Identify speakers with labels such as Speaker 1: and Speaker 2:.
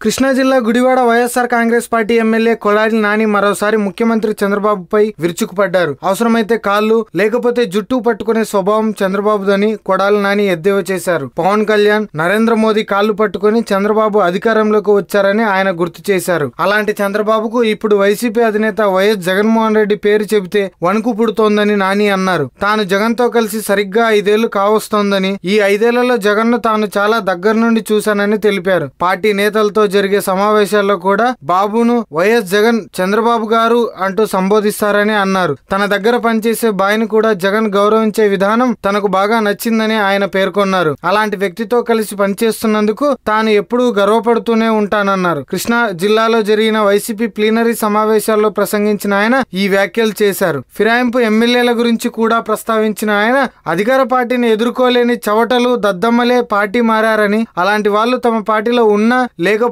Speaker 1: కృష్ణా జిల్లా Gudivada YSR Congress party MLA Kodali Nani మరోసారి ముఖ్యమంత్రి చంద్రబాబుపై విరుచుకుపడ్డారు. అవసరమైతే కాళ్ళు లేకపోతే జుట్టు పట్టుకునే స్వభావం చంద్రబాబుదని కొడాలి నాని ఎద్దేవా చేశారు. పవన్ కళ్యాణ్ నరేంద్ర మోదీ కాళ్ళు పట్టుకుని చంద్రబాబు అధికారంలోకి వచ్చారని ఆయన గుర్తు చేశారు. అలాంటి చంద్రబాబుకు ఇప్పుడు వైసీపీ అధినేత వైఎస్ జగన్మోహన్ రెడ్డి పేరు చెబితే వణుకు పుడుతోందని నాని అన్నారు. తాను జగన్తో కలిసి సరిగ్గా ఐదేళ్ళు కావస్తోందని ఈ ఐదేళ్ళలో జగన్ను తాను చాలా దగ్గర నుండి చూశానని తెలిపారు. పార్టీ నేతలతో జరిగే సమావేశాల్లో కూడా బాబును వైఎస్ జగన్ చంద్రబాబు గారు అంటూ సంబోధిస్తారని అన్నారు. తన దగ్గర పనిచేసే బాయ్ను కూడా జగన్ గౌరవించే విధానం తనకు బాగా నచ్చిందని ఆయన పేర్కొన్నారు. అలాంటి వ్యక్తితో కలిసి పనిచేస్తున్నందుకు తాను ఎప్పుడూ గర్వపడుతూనే ఉంటానన్నారు. కృష్ణా జిల్లాలో జరిగిన వైసీపీ ప్లీనరీ సమావేశాల్లో ప్రసంగించిన ఆయన ఈ వ్యాఖ్యలు చేశారు. ఫిరాయింపు ఎమ్మెల్యేల గురించి కూడా ప్రస్తావించిన ఆయన అధికార పార్టీని ఎదుర్కోలేని చవటలు దద్దమ్మలే పార్టీ మారారని అలాంటి వాళ్ళు తమ పార్టీలో ఉన్నా